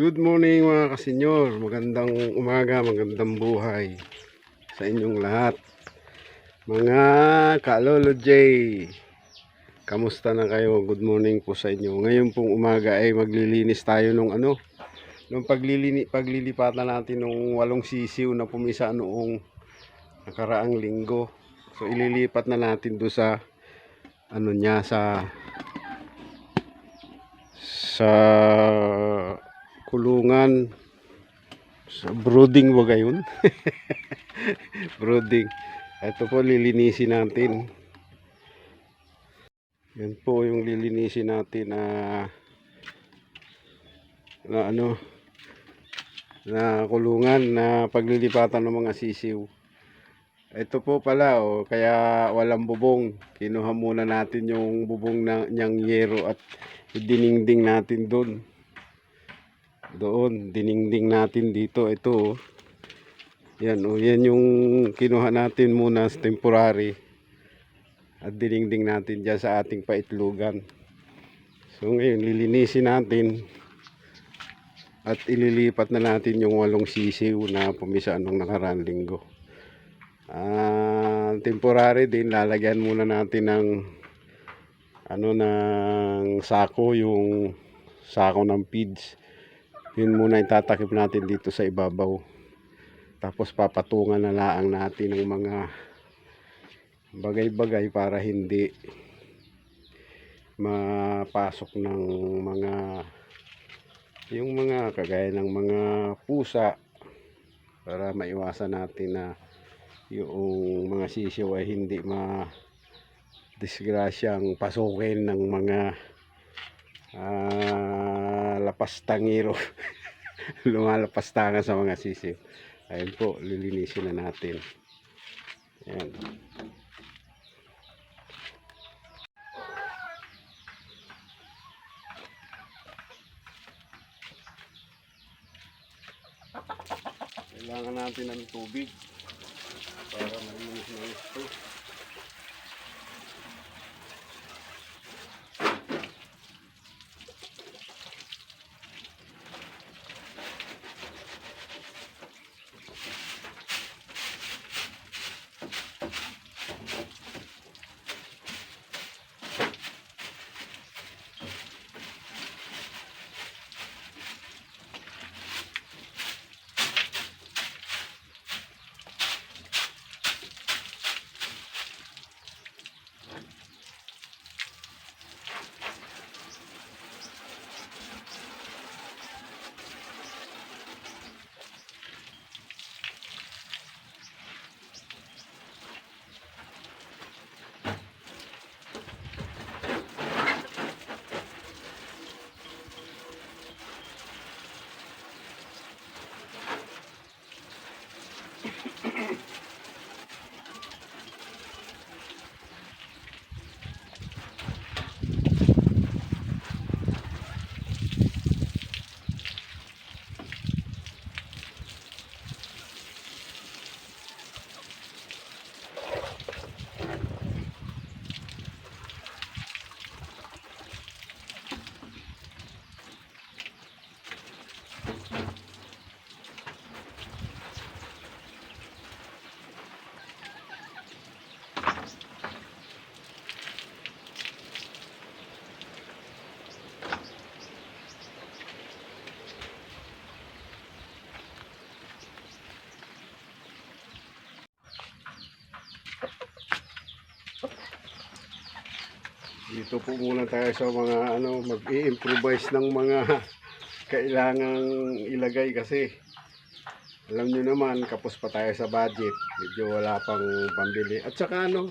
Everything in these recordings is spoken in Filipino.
Good morning mga kasenyor. Magandang umaga, magandang buhay sa inyong lahat. Mga Kalolo J. Kamusta na kayo? Good morning po sa inyo. Ngayon pong umaga ay maglilinis tayo nung ano, nung paglilini, paglilipatan natin nung walong sisiw na pumisa noong nakaraang linggo. So ililipat na natin do sa ano niya sa sa kulungan sa brooding ba gayon? brooding. Ito po lilinisin natin. Yan po yung lilinisin natin na na ano na kulungan na paglilipatan ng mga sisiw. Ito po pala oh, kaya walang bubong. Kinuha muna natin yung bubong na niyang yero at diningding natin doon doon diningding natin dito. Ito oh. yan oh. Yan yung kinuha natin muna sa temporary. At diningding natin dyan sa ating paitlugan. So ngayon lilinisin natin. At ililipat na natin yung walong sisiw na pumisa nung nakaraan linggo. Ah temporary din. Lalagyan muna natin ng ano ng sako yung sako ng feeds yun muna itatakip natin dito sa ibabaw. Tapos papatungan na laang natin ng mga bagay-bagay para hindi mapasok ng mga yung mga kagaya ng mga pusa para maiwasan natin na yung mga sisiw ay hindi ma disgrasyang pasukin ng mga ah, lapastangiro lumalapastangan sa mga sisiw ayun po lilinisin na natin. Ayan. Kailangan natin ng tubig para malinis na ito Dito po muna tayo sa mga ano, mag-i-improvise ng mga kailangang ilagay kasi alam nyo naman, kapos pa tayo sa budget. Medyo wala pang pambili. At saka ano,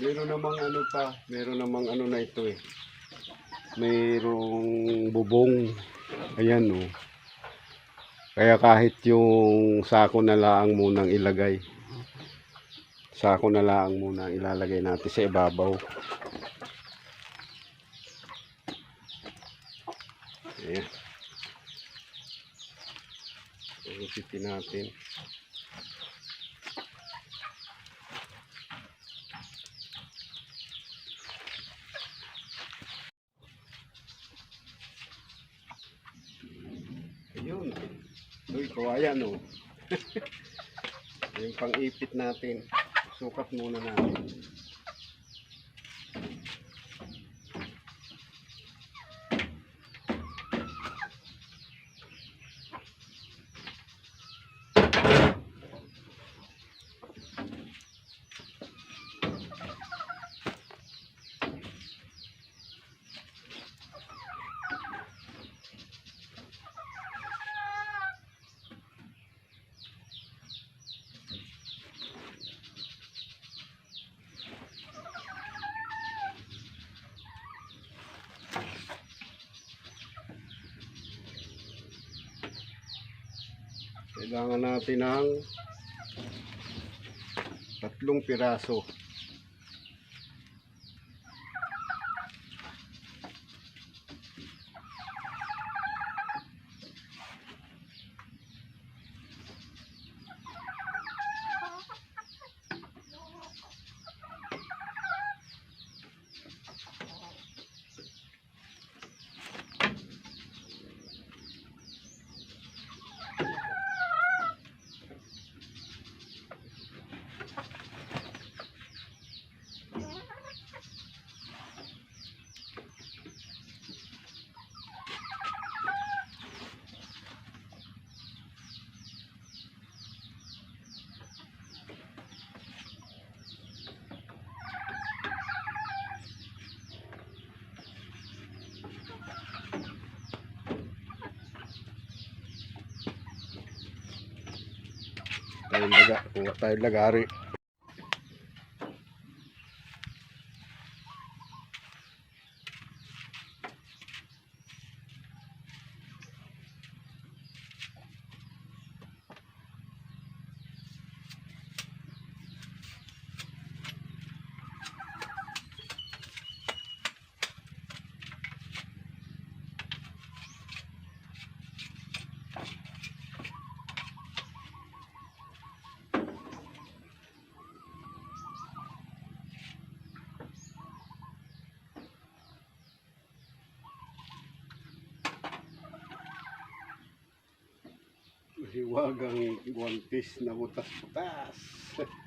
meron namang ano pa, meron namang ano na ito eh. Mayroong bubong. Ayan oh. Kaya kahit yung sako na laang munang ilagay. Sako na laang muna ilalagay natin sa ibabaw. Ayan. Ulitin natin. Yun. Uy, kawayan oh. yung pang-ipit natin. Sukat muna natin. Kailangan natin ng tatlong piraso. Tayong laga, kuha tayong lagari. Hiwagang guwantis na butas-butas.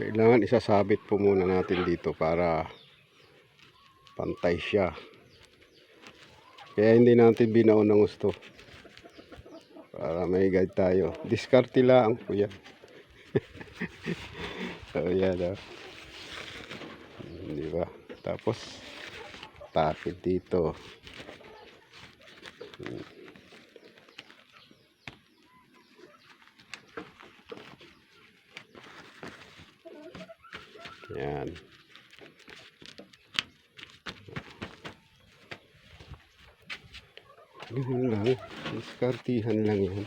Kailangan isasabit po muna natin dito para pantay siya. Kaya hindi natin binaon ng gusto. Para may guide tayo. Diskarte lang po yan. so yan oh. Di ba? Tapos tapit dito. Yan. Ganun lang. Diskartihan lang yan.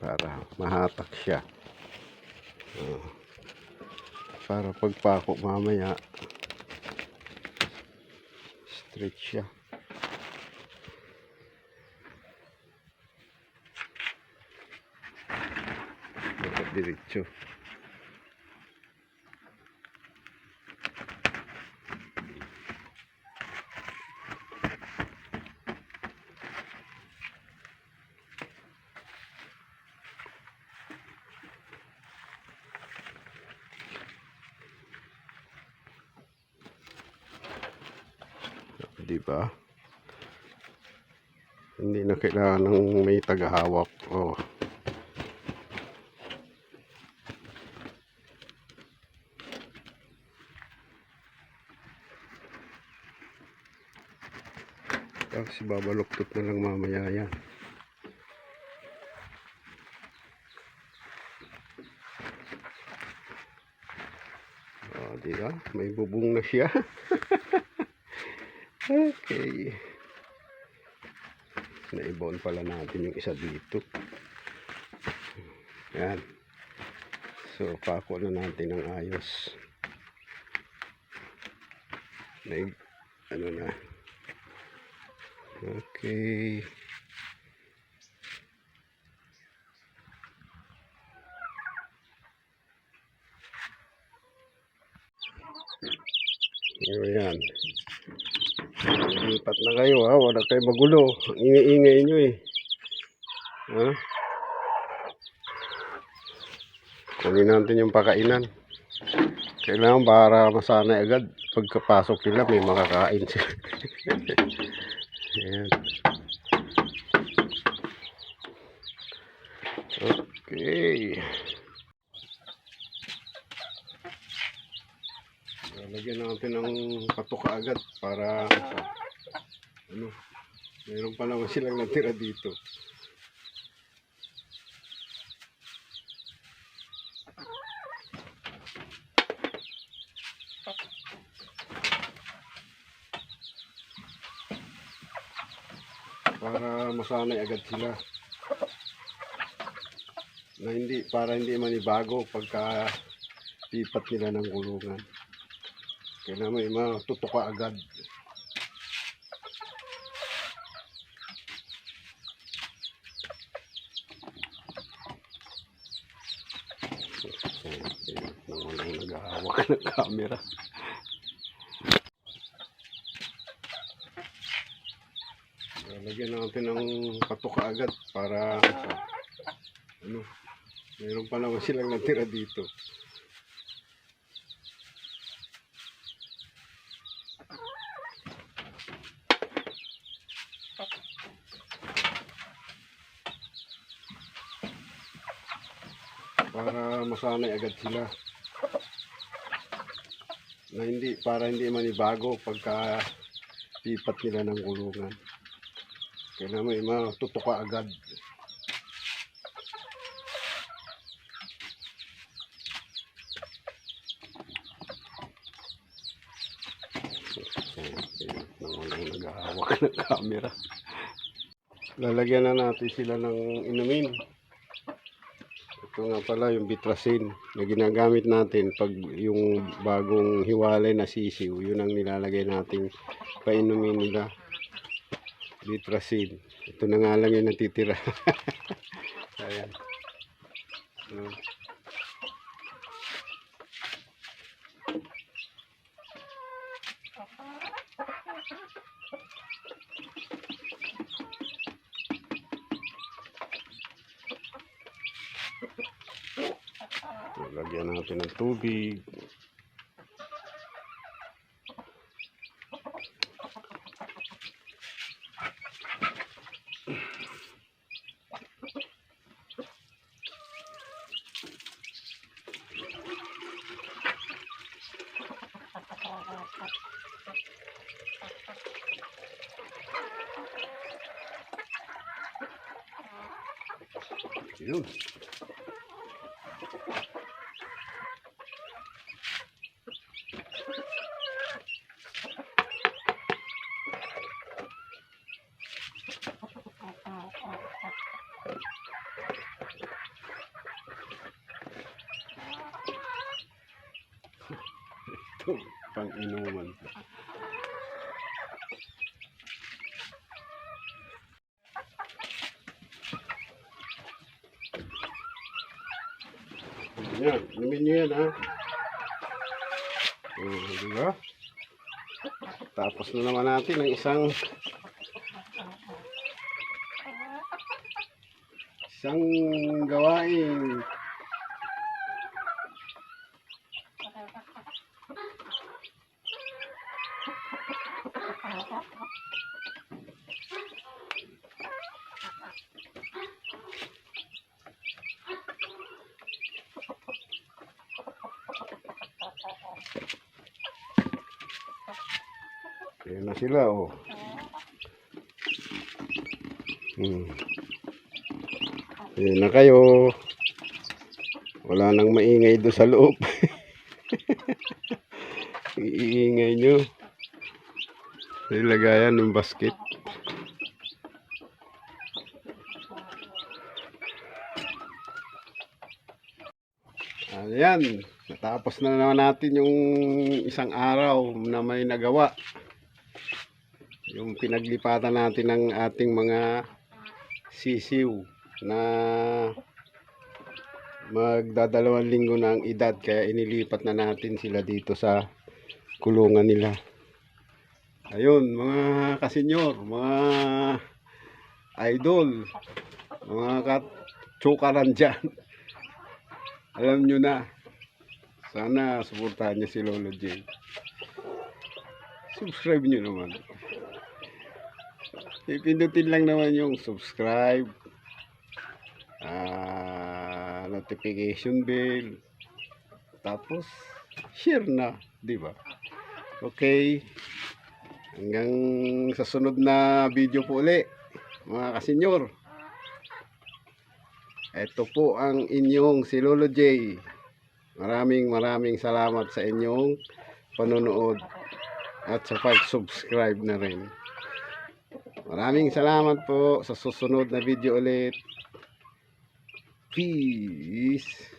Para mahatak siya. Ah. para pagpako mamaya straight siya. Diretso. Di ba? Hindi na kailangan ng may tagahawak. Oh. Tapos babaluktot na lang mamaya yan. Oh, di ba? May bubong na siya. Okay. Naibon pala natin yung isa dito. Yan. So, pako na natin ng ayos. Naig, ano na. Okay. Ayan. Lipat na kayo ha. Wala kayo magulo. Ang Ingay-ingay nyo eh. Ha? Kunin natin yung pakainan. Kailangan para masanay agad. Pagkapasok nila may makakain sila. Ayan. Okay. Lalagyan natin ng patuka agad para ano, meron pa naman silang natira dito. Para masanay agad sila. Na hindi, para hindi manibago pagka lipat nila ng kulungan. Kailangan may matutuka agad. Nang walang naghahawak ng camera. Lalagyan natin ng patuka agad para ano, meron pa naman silang natira dito. Para masanay agad sila. Na hindi para hindi manibago pagka lipat nila ng kulungan. Kailangan may matutuka agad. Nang walang naghahawak ng camera. Lalagyan na natin sila ng inumin ito nga pala yung bitrasin na ginagamit natin pag yung bagong hiwalay na sisiw, yun ang nilalagay nating painumin nila. Bitrasin. Ito na nga lang yung natitira. Ayan. Uh, lagyan natin ng tubig. Yun. Pang inuman. Yan, inumin nyo yan ha. Oh, di ba? Tapos na naman natin ang isang isang gawain. Ayan na sila, oh. Hmm. Ayan na kayo. Wala nang maingay doon sa loob. Iingay nyo. Nilagayan ng basket. Ayan. Natapos na naman natin yung isang araw na may nagawa. Yung pinaglipatan natin ng ating mga sisiw na magdadalawang linggo na ang edad kaya inilipat na natin sila dito sa kulungan nila. Ayun, mga kasenyor, mga idol, mga katsukaran dyan. Alam nyo na, sana suportahan niyo si Lolo J. Subscribe nyo naman. Ipindutin lang naman yung subscribe, ah, notification bell, tapos share na, di ba? Okay. Hanggang sa sunod na video po uli, mga kasenyor. Ito po ang inyong si Lolo J. Maraming maraming salamat sa inyong panonood at sa pag-subscribe na rin. Maraming salamat po sa susunod na video ulit. Peace.